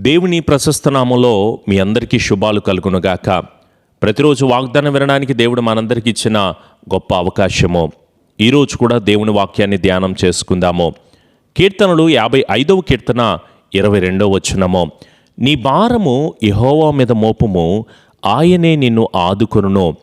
దేవుని ప్రశస్త నామంలో మీ అందరికీ శుభాలు కలుగునుగాక. ప్రతిరోజు వాగ్దానం వినడానికి దేవుడు మనందరికీ ఇచ్చిన గొప్ప అవకాశము. ఈరోజు కూడా దేవుని వాక్యాన్ని ధ్యానం చేసుకుందాము. కీర్తనలు యాభై ఐదవ కీర్తన ఇరవై రెండవ వచ్చినము నీ భారము ఇహోవా మీద మోపము ఆయనే నిన్ను ఆదుకొనును.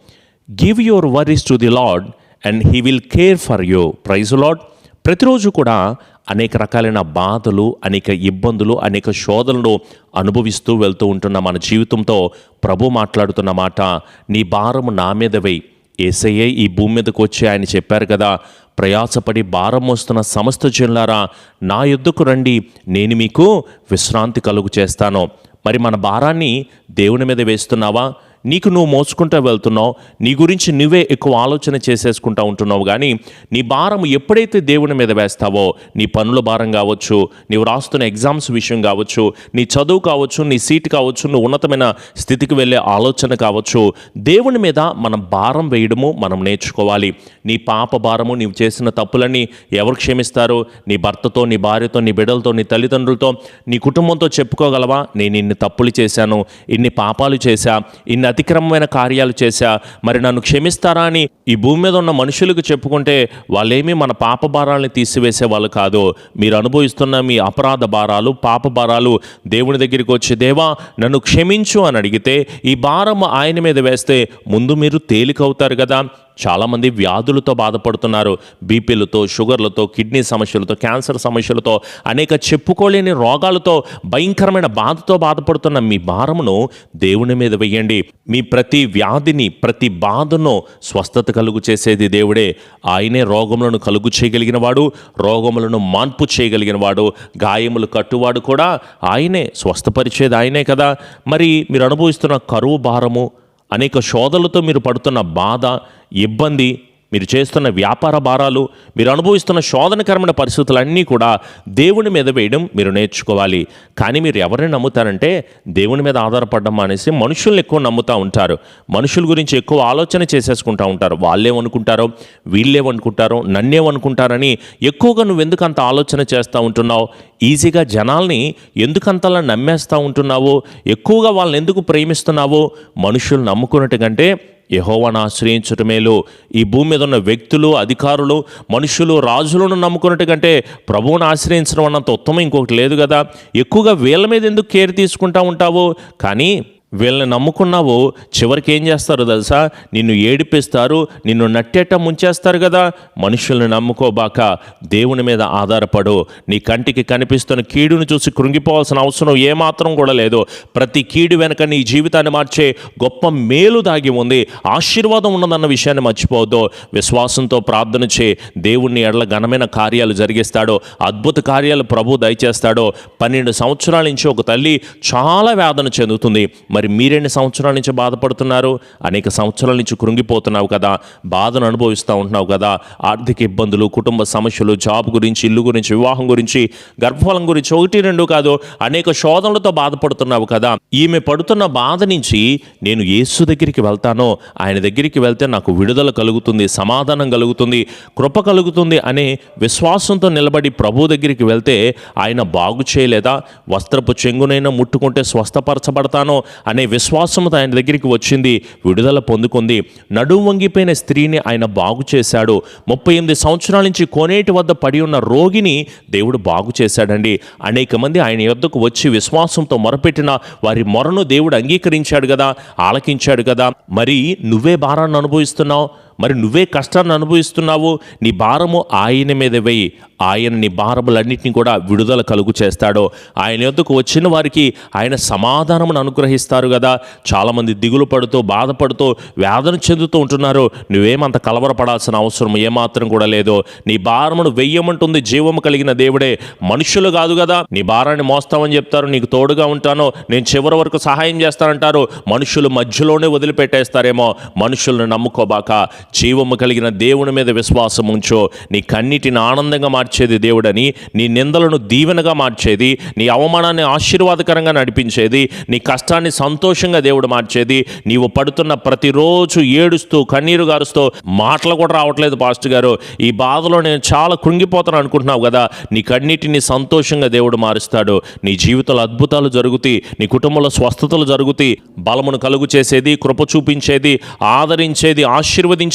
Give your worries to the Lord and he will care for you praise Lord ప్రతిరోజు కూడా అనేక రకాలైన బాధలు అనేక ఇబ్బందులు అనేక శోధనలు అనుభవిస్తూ వెళ్తూ ఉంటున్న మన జీవితంతో ప్రభు మాట్లాడుతున్న మాట నీ భారము నా మీద వెయ్యి ఏసయ్యే ఈ భూమి మీదకు వచ్చి ఆయన చెప్పారు కదా ప్రయాసపడి భారం మోస్తున్న సమస్త జనులారా నా యుద్ధకు రండి నేను మీకు విశ్రాంతి కలుగు చేస్తాను. మరి మన భారాన్ని దేవుని మీద వేస్తున్నావా? నీకు నువ్వు మోసుకుంటూ వెళ్తున్నావు నీ గురించి నువ్వే ఎక్కువ ఆలోచన చేసేసుకుంటా ఉంటున్నావు కానీ నీ భారం ఎప్పుడైతే దేవుని మీద వేస్తావో నీ పనుల భారం కావచ్చు నీవు రాస్తున్న ఎగ్జామ్స్ విషయం కావచ్చు నీ చదువు కావచ్చు నీ సీట్ కావచ్చు నువ్వు ఉన్నతమైన స్థితికి వెళ్ళే ఆలోచన కావచ్చు దేవుని మీద మనం భారం వేయడము మనం నేర్చుకోవాలి. నీ పాప భారము నీవు చేసిన తప్పులన్నీ ఎవరు క్షమిస్తారు? నీ భర్తతో నీ భార్యతో నీ బిడ్డలతో నీ తల్లిదండ్రులతో నీ కుటుంబంతో చెప్పుకోగలవా? నేను ఇన్ని తప్పులు చేశాను ఇన్ని పాపాలు చేశా ఇన్ని అతిక్రమమైన కార్యాలు చేశా. మరి నన్ను క్షమిస్తారా అని ఈ భూమి మీద ఉన్న మనుషులకు చెప్పుకుంటే వాళ్ళేమీ మన పాప భారాలని తీసివేసే వాళ్ళు కాదు. మీరు అనుభవిస్తున్న మీ అపరాధ భారాలు పాప భారాలు దేవుని దగ్గరికి వచ్చి దేవా నన్ను క్షమించు అని అడిగితే ఈ భారం ఆయన మీద వేస్తే ముందు మీరు తేలికవుతారు కదా. చాలామంది వ్యాధులతో బాధపడుతున్నారు. బీపీలతో షుగర్లతో కిడ్నీ సమస్యలతో క్యాన్సర్ సమస్యలతో అనేక చెప్పుకోలేని రోగాలతో భయంకరమైన బాధతో బాధపడుతున్న మీ భారమును దేవుని మీద వెయ్యండి. మీ ప్రతి వ్యాధిని ప్రతి బాధను స్వస్థత కలుగు చేసేది దేవుడే. ఆయనే రోగములను కలుగు చేయగలిగిన వాడు రోగములను మాన్పు చేయగలిగిన వాడు గాయములు కట్టువాడు కూడా ఆయనే స్వస్థపరిచేది ఆయనే కదా. మరి మీరు అనుభవిస్తున్న కరువు భారము అనేక శోధలతో మీరు పడుతున్న బాధ ఇబ్బంది మీరు చేస్తున్న వ్యాపార భారాలు మీరు అనుభవిస్తున్న శోధనకరమైన పరిస్థితులన్నీ కూడా దేవుని మీద వేయడం మీరు నేర్చుకోవాలి. కానీ మీరు ఎవరిని నమ్ముతారంటే దేవుని మీద ఆధారపడడం అనేసి మనుషుల్ని ఎక్కువ నమ్ముతూ ఉంటారు. మనుషుల గురించి ఎక్కువ ఆలోచన చేసేసుకుంటూ ఉంటారు. వాళ్ళేమనుకుంటారో వీళ్ళేమనుకుంటారో నన్నేమనుకుంటారని ఎక్కువగా నువ్వెందుకు అంత ఆలోచన చేస్తూ ఉంటున్నావు? ఈజీగా జనాల్ని ఎందుకంతలా నమ్మేస్తూ ఉంటున్నావు? ఎక్కువగా వాళ్ళని ఎందుకు ప్రేమిస్తున్నావు? మనుషులు నమ్ముకున్నట్టు కంటే యహోవాను ఆశ్రయించటమేలో ఈ భూమి మీద ఉన్న వ్యక్తులు అధికారులు మనుషులు రాజులను నమ్ముకున్నట్టు కంటే ప్రభువును ఆశ్రయించడం అన్నంత ఉత్తమం ఇంకొకటి లేదు కదా. ఎక్కువగా వీళ్ళ మీద ఎందుకు కేర్ తీసుకుంటా ఉంటావు? కానీ వీళ్ళని నమ్ముకున్నావు చివరికి ఏం చేస్తారు తెలుసా? నిన్ను ఏడిపిస్తారు నిన్ను నట్టేట ముంచేస్తారు కదా? మనుషుల్ని నమ్ముకోబాక దేవుని మీద ఆధారపడు. నీ కంటికి కనిపిస్తున్న కీడును చూసి కృంగిపోవాల్సిన అవసరం ఏమాత్రం కూడా లేదు. ప్రతి కీడు వెనక నీ జీవితాన్ని మార్చే గొప్ప మేలు దాగి ఉంది. ఆశీర్వాదం ఉన్నదన్న విషయాన్ని మర్చిపోవద్దు. విశ్వాసంతో ప్రార్థన చే దేవుణ్ణి ఎడల ఘనమైన కార్యాలు జరిగిస్తాడో. అద్భుత కార్యాలు ప్రభు దయచేస్తాడో. పన్నెండు సంవత్సరాల నుంచి ఒక తల్లి చాలా వేదన చెందుతుంది. మరి మీరెన్ని సంవత్సరాల నుంచి బాధపడుతున్నారు? అనేక సంవత్సరాల నుంచి కృంగిపోతున్నావు కదా. బాధను అనుభవిస్తూ ఉంటున్నావు కదా. ఆర్థిక ఇబ్బందులు కుటుంబ సమస్యలు జాబ్ గురించి ఇల్లు గురించి వివాహం గురించి గర్భఫలం గురించి ఒకటి రెండు కాదు అనేక శోధనలతో బాధపడుతున్నావు కదా. ఈమె పడుతున్న బాధ నుంచి నేను యేసు దగ్గరికి వెళ్తానో. ఆయన దగ్గరికి వెళ్తే నాకు విడుదల కలుగుతుంది సమాధానం కలుగుతుంది కృప కలుగుతుంది అనే విశ్వాసంతో నిలబడి ప్రభు దగ్గరికి వెళ్తే ఆయన బాగు చేయలేదా? వస్త్రపు చెంగునైనా ముట్టుకుంటే స్వస్థపరచబడతానో అనే విశ్వాసంతో ఆయన దగ్గరికి వచ్చింది విడుదల పొందుకుంది. నడుం వంగిపోయిన స్త్రీని ఆయన బాగు చేశాడు. ముప్పై ఎనిమిది సంవత్సరాల నుంచి కోనేటి వద్ద పడి ఉన్న రోగిని దేవుడు బాగు చేశాడండి. అనేక మంది ఆయన యొద్దకు వచ్చి విశ్వాసంతో మొరపెట్టిన వారి మొరను దేవుడు అంగీకరించాడు కదా ఆలకించాడు కదా మరి నువ్వే భారాన్ని అనుభవిస్తున్నావు? మరి నువ్వే కష్టాన్ని అనుభవిస్తున్నావు నీ భారము ఆయన మీద వెయ్యి ఆయన నీ భారములన్నింటినీ కూడా విడుదల కలుగు చేస్తాడో. ఆయన యొద్దకు వచ్చిన వారికి ఆయన సమాధానమును అనుగ్రహిస్తారు కదా చాలామంది దిగులు పడుతూ బాధపడుతూ వేదన చెందుతూ ఉంటున్నారు. నువ్వేమంత కలవరపడాల్సిన అవసరం ఏమాత్రం కూడా లేదు. నీ భారమును వెయ్యమంటుంది జీవము కలిగిన దేవుడే. మనుషులు కాదు కదా నీ భారాన్ని మోస్తామని చెప్తారు. నీకు తోడుగా ఉంటాను. నేను చివరి వరకు సహాయం చేస్తానంటారు. మనుషులు మధ్యలోనే వదిలిపెట్టేస్తారేమో. మనుషులను నమ్ముకోబాక. జీవము కలిగిన దేవుని మీద విశ్వాసం ఉంచో. నీ కన్నిటిని ఆనందంగా మార్చేది దేవుడని నీ నిందలను దీవెనగా మార్చేది నీ అవమానాన్ని ఆశీర్వాదకరంగా నడిపించేది నీ కష్టాన్ని సంతోషంగా దేవుడు మార్చేది. నీవు పడుతున్న ప్రతిరోజు ఏడుస్తూ కన్నీరు గారుస్తూ మాటలు కూడా రావట్లేదు పాస్టర్ గారు. ఈ బాధలో నేను చాలా కృంగిపోతాను అనుకుంటున్నావు కదా. నీ కన్నిటిని సంతోషంగా దేవుడు మారుస్తాడు. నీ జీవితంలో అద్భుతాలు జరుగుతాయి నీ కుటుంబంలో స్వస్థతలు జరుగుతాయి బలమును కలుగు చేసేది కృప చూపించేది ఆదరించేది ఆశీర్వదించేది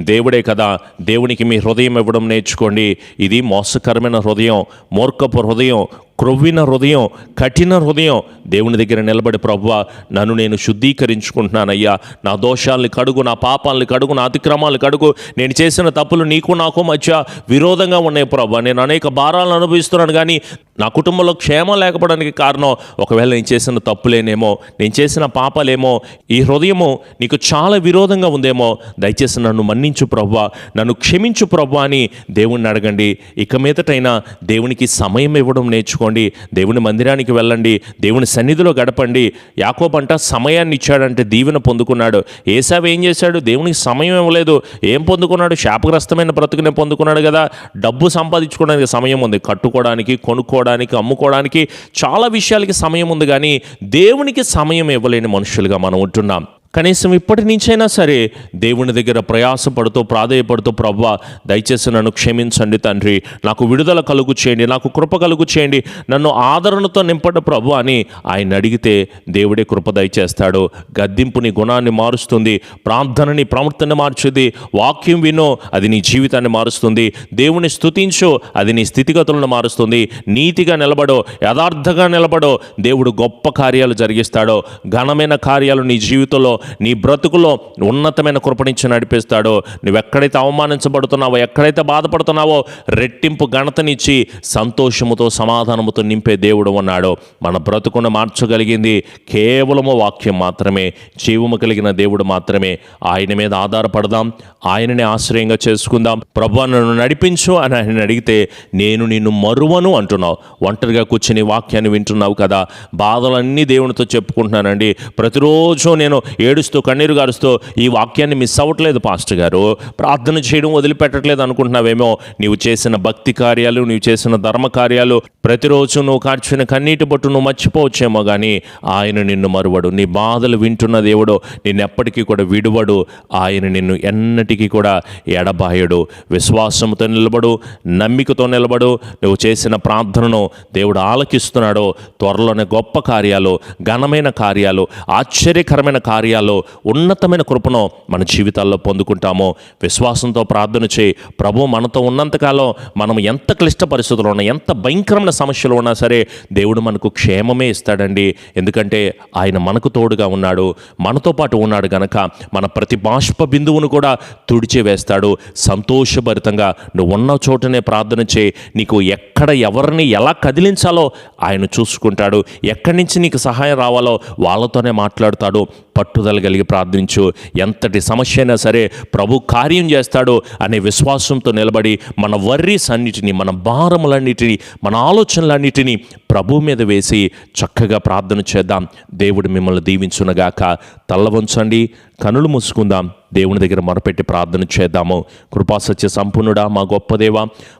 దేవుడే కదా. దేవునికి మీ హృదయం ఇవ్వడం నేర్చుకోండి. ఇది మోసకరమైన హృదయం మూర్ఖపు హృదయం క్రొవ్విన హృదయం కఠిన హృదయం దేవుని దగ్గర నిలబడి ప్రభువ నన్ను నేను శుద్ధీకరించుకుంటున్నానయ్యా. నా దోషాల్ని కడుగు నా పాపాలని కడుగు నా అతిక్రమాలను కడుగు. నేను చేసిన తప్పులు నీకు నాకు మధ్య విరోధంగా ఉన్నాయి ప్రభు. నేను అనేక భారాలను అనుభవిస్తున్నాను కానీ నా కుటుంబంలో క్షేమం లేకపోవడానికి కారణం ఒకవేళ నేను చేసిన తప్పులేనేమో నేను చేసిన పాపాలేమో ఈ హృదయము నీకు చాలా విరోధంగా ఉందేమో. దయచేసి నన్ను మన్నించు ప్రవ్వా నన్ను క్షమించు ప్రవ్వా అని దేవుణ్ణి అడగండి. ఇక మీదటైనా దేవునికి సమయం ఇవ్వడం నేర్చుకోండి. దేవుని మందిరానికి వెళ్ళండి దేవుని సన్నిధిలో గడపండి. యాకోబంట సమయాన్ని ఇచ్చాడంటే దీవెన పొందుకున్నాడు. ఏసావు ఏం చేశాడు? దేవునికి సమయం ఇవ్వలేదు. ఏం పొందుకున్నాడు? శాపగ్రస్తమైన బ్రతుకునే పొందుకున్నాడు కదా. డబ్బు సంపాదించుకోవడానికి సమయం ఉంది. కట్టుకోవడానికి కొనుక్కోవడానికి అమ్ముకోవడానికి చాలా విషయాలకి సమయం ఉంది కానీ దేవునికి సమయం ఇవ్వలేని మనుషులుగా మనం ఉంటున్నాం. కనీసం ఇప్పటి నుంచైనా సరే దేవుని దగ్గర ప్రయాసపడుతూ ప్రాధేయపడుతూ ప్రవ్వ దయచేసి నన్ను క్షమించండి తండ్రి. నాకు విడుదల కలుగు చేయండి. నాకు కృప కలుగు చేయండి. నన్ను ఆదరణతో నింపడు ప్రభు అని ఆయన అడిగితే దేవుడే కృప దయచేస్తాడు. గద్దింపుని గుణాన్ని మారుస్తుంది. ప్రార్థనని ప్రవర్తన మార్చుది. వాక్యం వినో అది నీ జీవితాన్ని మారుస్తుంది. దేవుని స్థుతించు అది నీ స్థితిగతులను మారుస్తుంది. నీతిగా నిలబడో యథార్థంగా నిలబడో. దేవుడు గొప్ప కార్యాలు జరిగిస్తాడో. ఘనమైన కార్యాలు నీ జీవితంలో నీ బ్రతుకులో ఉన్నతమైన కృపణించి నడిపిస్తాడో. నువ్వెక్కడైతే అవమానించబడుతున్నావో ఎక్కడైతే బాధపడుతున్నావో రెట్టింపు ఘనతనిచ్చి సంతోషముతో సమాధానముతో నింపే దేవుడు ఉన్నాడో. మన బ్రతుకును మార్చగలిగింది కేవలము వాక్యం మాత్రమే. జీవము కలిగిన దేవుడు మాత్రమే. ఆయన మీద ఆధారపడదాం. ఆయననే ఆశ్రయంగా చేసుకుందాం. ప్రభు నన్ను నడిపించు అని ఆయన అడిగితే నేను నిన్ను మరువను అంటున్నావు. ఒంటరిగా కూర్చుని వాక్యాన్ని వింటున్నావు కదా. బాధలన్నీ దేవునితో చెప్పుకుంటున్నానండి. ప్రతిరోజు నేను ఏడుస్తూ కన్నీరు గారుస్తూ ఈ వాక్యాన్ని మిస్ అవ్వట్లేదు పాస్టర్ గారు. ప్రార్థన చేయడం వదిలిపెట్టట్లేదు అనుకుంటున్నావేమో. నీవు చేసిన భక్తి కార్యాలు నీవు చేసిన ధర్మ కార్యాలు ప్రతిరోజు నువ్వు కార్చిన కన్నీటి పట్టు నువ్వు మర్చిపోవచ్చేమో కానీ ఆయన నిన్ను మరువడు. నీ బాధలు వింటున్న దేవుడు నిన్నెప్పటికీ కూడా విడువడు. ఆయన నిన్ను ఎన్నటికీ కూడా ఎడబాయడు. విశ్వాసంతో నిలబడు నమ్మికతో నిలబడు. నువ్వు చేసిన ప్రార్థనను దేవుడు ఆలకిస్తున్నాడో. త్వరలోనే గొప్ప కార్యాలు ఘనమైన కార్యాలు ఆశ్చర్యకరమైన కార్యాలు ఉన్నతమైన కృపను మన జీవితాల్లో పొందుకుంటామో. విశ్వాసంతో ప్రార్థన చేయి. ప్రభు మనతో ఉన్నంతకాలం మనం ఎంత క్లిష్ట పరిస్థితుల్లో ఉన్నా ఎంత భయంకరమైన సమస్యలు ఉన్నా సరే దేవుడు మనకు క్షేమమే ఇస్తాడండి. ఎందుకంటే ఆయన మనకు తోడుగా ఉన్నాడు. మనతో పాటు ఉన్నాడు గనక మన ప్రతి బాష్ప బిందువును కూడా తుడిచి వేస్తాడు సంతోషభరితంగా నువ్వు ఉన్న చోటనే ప్రార్థన చేయి. నీకు ఎక్కడ ఎవరిని ఎలా కదిలించాలో ఆయన చూసుకుంటాడు. ఎక్కడి నుంచి నీకు సహాయం రావాలో వాళ్ళతోనే మాట్లాడుతాడు. పట్టుదల కలిగి ప్రార్థించు. ఎంతటి సమస్య అయినా సరే ప్రభు కార్యం చేస్తాడో అనే విశ్వాసంతో నిలబడి మన వర్రీస్ అన్నిటినీ మన భారములన్నిటినీ మన ఆలోచనలన్నిటినీ ప్రభు మీద వేసి చక్కగా ప్రార్థన చేద్దాం. దేవుడు మిమ్మల్ని దీవించునగాక. తల్లవంచండి కనులు మూసుకుందాం. దేవుని దగ్గర మొరపెట్టి ప్రార్థన చేద్దాము. కృపాసత్య సంపూర్ణుడా మా గొప్ప దేవ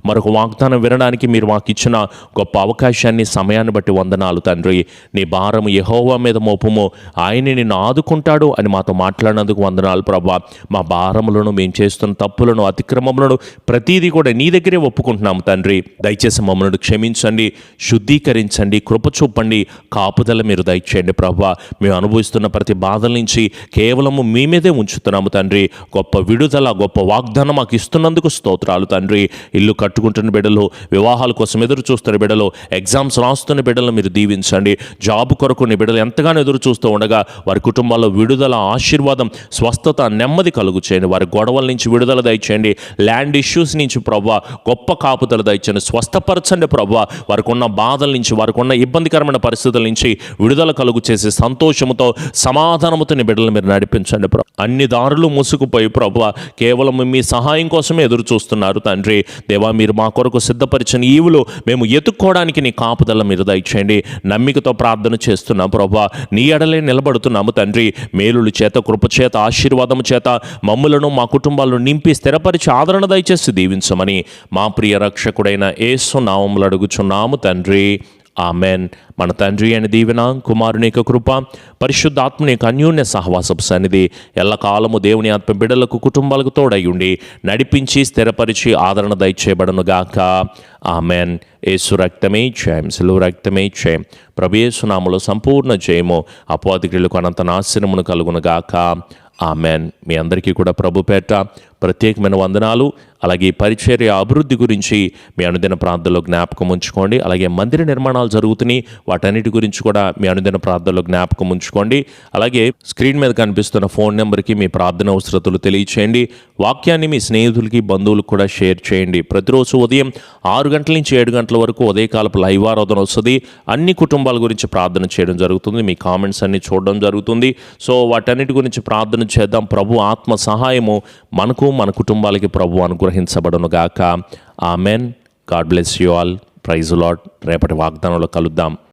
మరొక వాగ్దానం వినడానికి మీరు మాకు ఇచ్చిన గొప్ప అవకాశాన్ని సమయాన్ని బట్టి వందనాలు తండ్రి. నీ భారం యహోవా మీద మోపము. ఆయన నిన్ను ఆదుకుంటాడు అని మాతో మాట్లాడినందుకు వందనాలు ప్రభా. మా భారములను మేము చేస్తున్న తప్పులను అతిక్రమములను ప్రతీదీ కూడా నీ దగ్గరే ఒప్పుకుంటున్నాము తండ్రి. దయచేసి మమ్మల్ని క్షమించండి శుద్ధీకరించండి కృప చూపండి కాపుదల మీరు దయచేయండి ప్రభా. మేము అనుభవిస్తున్న ప్రతి బాధల నుంచి కేవలము మీ మీదే ఉంచుతున్నాము తండ్రి. గొప్ప విడుదల గొప్ప వాగ్దానం మాకు ఇస్తున్నందుకు స్తోత్రాలు తండ్రి. ఇల్లు కట్టుకుంటున్న బిడ్డలు వివాహాల కోసం ఎదురు చూస్తున్న బిడ్డలు ఎగ్జామ్స్ రాస్తున్న బిడ్డలు మీరు దీవించండి. జాబ్ కొరకు బిడ్డలు ఎంతగానో ఎదురు చూస్తూ ఉండగా వారి కుటుంబాల్లో విడుదల ఆశీర్వాదం స్వస్థత నెమ్మది కలుగు చేయండి. వారి గొడవల నుంచి విడుదల దయచేయండి. ల్యాండ్ ఇష్యూస్ నుంచి ప్రవ్వ గొప్ప కాపుదల దయచేయండి. స్వస్థపరచండి ప్రవ్వ. వారికి ఉన్న బాధల నుంచి వారికి ఉన్న ఇబ్బందికరమైన పరిస్థితుల నుంచి విడుదల కలుగు చేసి సంతోషముతో సమాధానముతో బిడ్డలు మీరు నడిపించు నడిపించండి ప్రభు. అన్ని దారులు మూసుకుపోయి ప్రభు కేవలం మీ సహాయం కోసమే ఎదురు చూస్తున్నారు తండ్రి. దేవా మీరు మా కొరకు సిద్ధపరిచిన ఈవులు మేము ఎత్తుక్కోవడానికి నీ కాపుదల మీరు దయచేయండి. నమ్మికతో ప్రార్థన చేస్తున్నాం ప్రభు. నీ ఎడలే నిలబడుతున్నాము తండ్రి. మేలుల చేత కృపచేత ఆశీర్వాదము చేత మమ్ములను మా కుటుంబాలను నింపి స్థిరపరిచి ఆదరణ దయచేసి దీవించమని మా ప్రియ రక్షకుడైన ఏసు నామములు అడుగుచున్నాము తండ్రి. ఆమెన్. మన తండ్రి అని దీవెన కుమారుని యొక్క కృప పరిశుద్ధాత్మని యొక్క అన్యోన్య సహవాసపు సన్నిధి ఎల్లకాలము దేవుని ఆత్మ బిడ్డలకు కుటుంబాలకు తోడయ్యుండి నడిపించి స్థిరపరిచి ఆదరణ దయచేయబడను గాక. ఆమెన్. ఏసు రక్తమే జయం సెలవు రక్తమే జయం. ప్రభేసునాములో సంపూర్ణ జయము అపోధికులకు అనంత నాశనమును కలుగునుగాక ఆమెన్. మీ అందరికీ కూడా ప్రభు పేట ప్రత్యేకమైన వందనాలు. అలాగే పరిచర్య అభివృద్ధి గురించి మీ అనుదిన ప్రాంతంలో జ్ఞాపకం ఉంచుకోండి. అలాగే మందిర నిర్మాణాలు జరుగుతున్నాయి. వాటన్నిటి గురించి కూడా మీ అనుదిన ప్రాంతంలో జ్ఞాపకం ఉంచుకోండి. అలాగే స్క్రీన్ మీద కనిపిస్తున్న ఫోన్ నెంబర్కి మీ ప్రార్థన అవసరతలు తెలియచేయండి. వాక్యాన్ని మీ స్నేహితులకి బంధువులకు కూడా షేర్ చేయండి. ప్రతిరోజు ఉదయం ఆరు గంటల నుంచి ఏడు గంటల వరకు ఉదయకాలపు లైవ్ ఆరాధన వస్తుంది. అన్ని కుటుంబాల గురించి ప్రార్థన చేయడం జరుగుతుంది. మీ కామెంట్స్ అన్ని చూడడం జరుగుతుంది. సో వాటన్నిటి గురించి ప్రార్థన చేద్దాం. ప్రభు ఆత్మ సహాయము మనకు మన కుటుంబాలకి ప్రభు అనుగ్రహించబడునుగాక. Amen. God bless you all. Praise Lord రేపటి వాగ్దానంలో కలుద్దాం.